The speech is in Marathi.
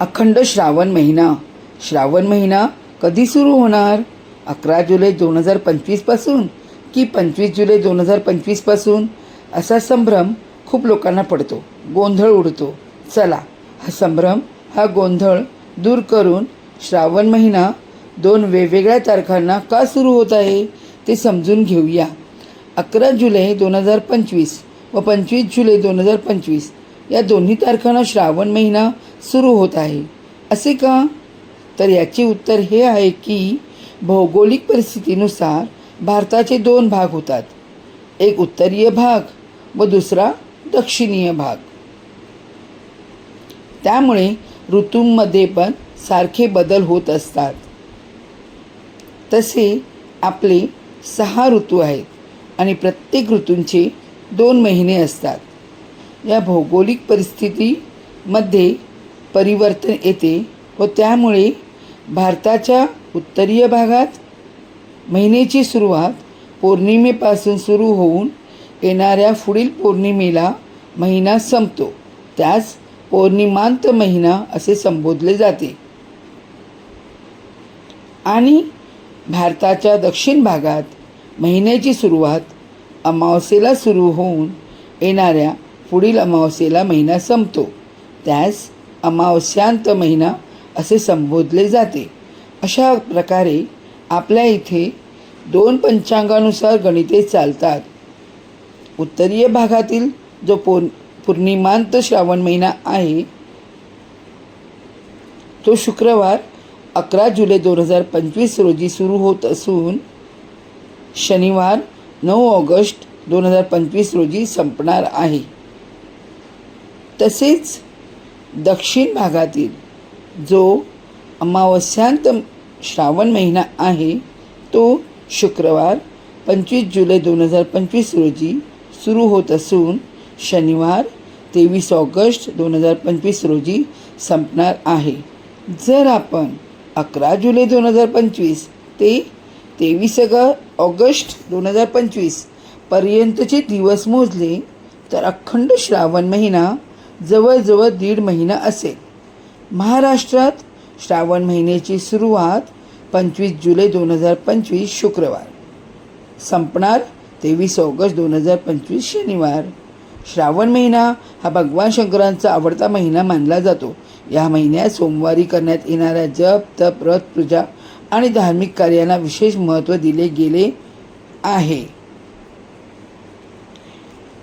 अखंड श्रावण महिना. श्रावण महिना कधी सुरू होणार? अकरा जुलै दोन हजार पंचवीसपासून की पंचवीस जुलै दोन हजार पंचवीसपासून असा संभ्रम खूप लोकांना पडतो. गोंधळ उडतो. चला हा संभ्रम हा गोंधळ दूर करून श्रावण महिना दोन वेगवेगळ्या तारखांना का सुरू होत आहे ते समजून घेऊया. अकरा जुलै दोन हजार पंचवीस व पंचवीस जुलै दोन हजार पंचवीस या दोन्ही तारखांना श्रावण महिना सुरू होत आहे. असे का? तर याचे उत्तर हे आहे की भौगोलिक परिस्थितीनुसार भारताचे दोन भाग होतात. एक उत्तरीय भाग व दुसरा दक्षिणीय भाग. त्यामुळे ऋतूंमध्ये पण सारखे बदल होत असतात. तसे आपले सहा ऋतू आहेत आणि प्रत्येक ऋतूंचे दोन महिने असतात. या भौगोलिक परिस्थितीमध्ये परिवर्तन येते व त्यामुळे भारताच्या उत्तरीय भागात महिन्याची सुरुवात पौर्णिमेपासून सुरू होऊन येणाऱ्या पुढील पौर्णिमेला महिना संपतो. त्यास पौर्णिमांत महिना असे संबोधले जाते. आणि भारताच्या दक्षिण भागात महिन्याची सुरुवात अमावस्येला सुरू होऊन येणाऱ्या पुढील अमावस्येला महिना संपतो. त्यास अमावस्यांत महिना असे संबोधले जाते. अशा प्रकारे आपल्या इथे दोन पंचांगानुसार गणिते चालतात. उत्तरीय भागातील जो पौ पूर्णिमांत श्रावण महिना आहे तो शुक्रवार अकरा जुलै दोन हजार पंचवीस रोजी सुरू होत असून शनिवार नऊ ऑगस्ट दोन हजार पंचवीस रोजी संपणार आहे. तसेच दक्षिण भागातील जो अमावस्यांत श्रावण महिना आहे तो शुक्रवार पंचवीस जुलै दोन हजार पंचवीस रोजी सुरू होत असून शनिवार तेवीस ऑगस्ट दोन हजार पंचवीस रोजी संपणार आहे. जर आपण अकरा जुलै दोन हजार पंचवीस ते तेवीस अग ऑगस्ट दोन हजार पंचवीसपर्यंतचे दिवस मोजले तर अखंड श्रावण महिना जवळजवळ दीड महिना असेल. महाराष्ट्रात श्रावण महिन्याची सुरुवात पंचवीस जुलै दोन हजार पंचवीस शुक्रवार. संपणार तेवीस ऑगस्ट दोन हजार पंचवीस शनिवार. श्रावण महिना हा भगवान शंकरांचा आवडता महिना मानला जातो. या महिन्यात सोमवारी करण्यात येणाऱ्या जप तप व्रत पूजा आणि धार्मिक कार्यांना विशेष महत्त्व दिले गेले आहे.